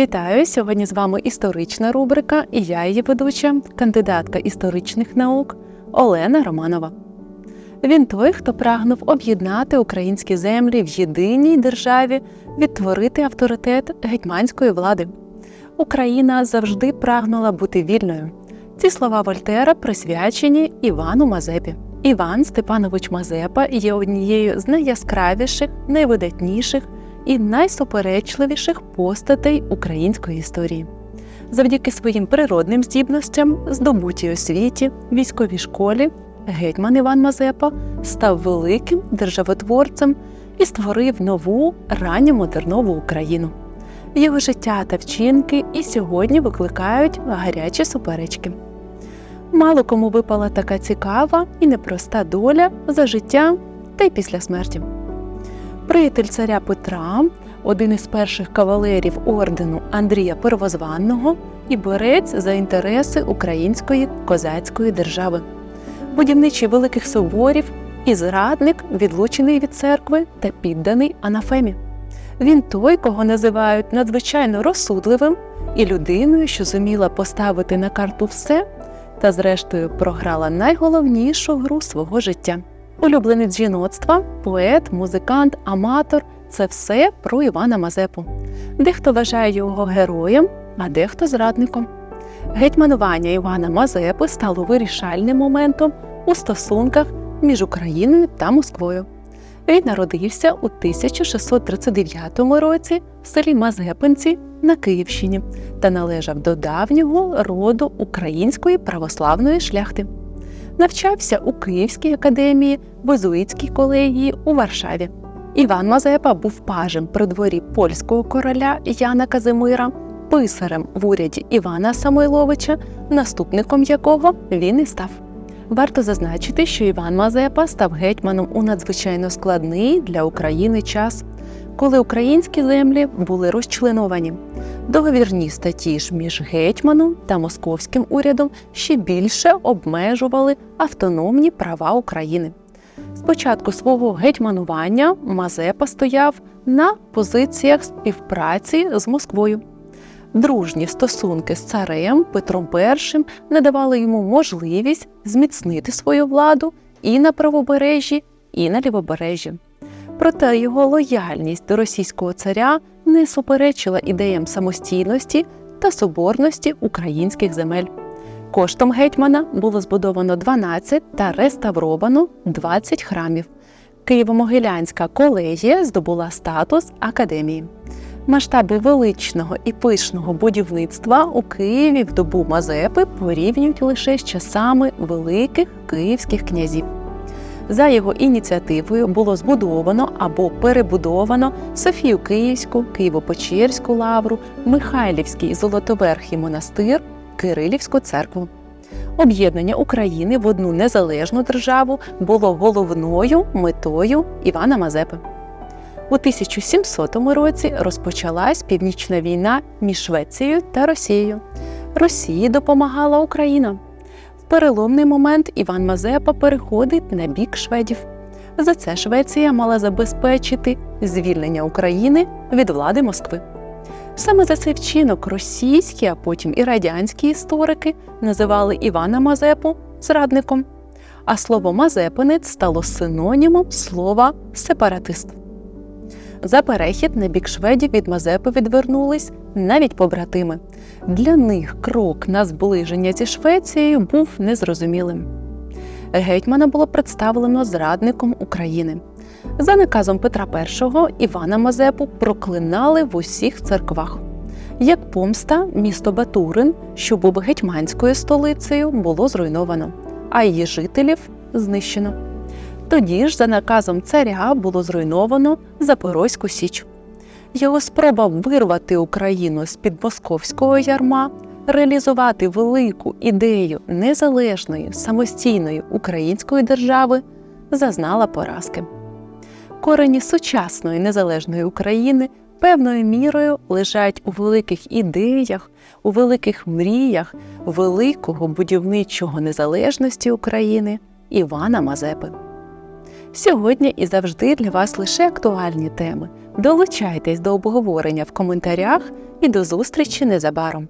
Вітаю! Сьогодні з вами історична рубрика, і я її ведуча, кандидатка історичних наук Олена Романова. Він той, хто прагнув об'єднати українські землі в єдиній державі, відтворити авторитет гетьманської влади. Україна завжди прагнула бути вільною. Ці слова Вольтера присвячені Івану Мазепі. Іван Степанович Мазепа є однією з найяскравіших, найвидатніших і найсуперечливіших постатей української історії. Завдяки своїм природним здібностям, здобутій освіті, військовій школі, гетьман Іван Мазепа став великим державотворцем і створив нову ранньомодернову Україну. Його життя та вчинки і сьогодні викликають гарячі суперечки. Мало кому випала така цікава і непроста доля за життя та й після смерті. Приятель царя Петра, один із перших кавалерів ордену Андрія Первозванного і борець за інтереси української козацької держави, будівничий великих соборів і зрадник, відлучений від церкви та підданий анафемі. Він той, кого називають надзвичайно розсудливим і людиною, що зуміла поставити на карту все, та, зрештою, програла найголовнішу гру свого життя. Улюбленець жіноцтва, поет, музикант, аматор це все про Івана Мазепу. Дехто вважає його героєм, а дехто зрадником. Гетьманування Івана Мазепи стало вирішальним моментом у стосунках між Україною та Москвою. Він народився у 1639 році в селі Мазепинці на Київщині та належав до давнього роду української православної шляхти. Навчався у Київській академії, в Езуїтській колегії у Варшаві. Іван Мазепа був пажем при дворі польського короля Яна Казимира, писарем в уряді Івана Самойловича, наступником якого він і став. Варто зазначити, що Іван Мазепа став гетьманом у надзвичайно складний для України час, коли українські землі були розчленовані. Договірні статті ж між гетьманом та московським урядом ще більше обмежували автономні права України. Спочатку свого гетьманування Мазепа стояв на позиціях співпраці з Москвою. Дружні стосунки з царем Петром І не давали йому можливість зміцнити свою владу і на правобережжі, і на лівобережжі. Проте його лояльність до російського царя не суперечила ідеям самостійності та соборності українських земель. Коштом гетьмана було збудовано 12 та реставровано 20 храмів. Києво-Могилянська колегія здобула статус академії. Масштаби величного і пишного будівництва у Києві в добу Мазепи порівнюють лише з часами великих київських князів. За його ініціативою було збудовано або перебудовано Софію Київську, Києво-Печерську лавру, Михайлівський Золотоверхий монастир, Кирилівську церкву. Об'єднання України в одну незалежну державу було головною метою Івана Мазепи. У 1700 році розпочалась північна війна між Швецією та Росією. Росії допомагала Україна. Переломний момент Іван Мазепа переходить на бік шведів. За це Швеція мала забезпечити звільнення України від влади Москви. Саме за цей вчинок російські, а потім і радянські історики називали Івана Мазепу зрадником, а слово Мазепинець стало синонімом слова сепаратист. За перехід на бік шведів від Мазепи відвернулись навіть побратими. Для них крок на зближення зі Швецією був незрозумілим. Гетьмана було представлено зрадником України. За наказом Петра І Івана Мазепу проклинали в усіх церквах. Як помста, місто Батурин, що був гетьманською столицею, було зруйновано, а її жителів знищено. Тоді ж, за наказом царя, було зруйновано Запорозьку Січ. Його спроба вирвати Україну з під московського ярма, реалізувати велику ідею незалежної самостійної української держави зазнала поразки. Корені сучасної незалежної України певною мірою лежать у великих ідеях, у великих мріях великого будівничого незалежності України Івана Мазепи. Сьогодні і завжди для вас лише актуальні теми. Долучайтесь до обговорення в коментарях і до зустрічі незабаром.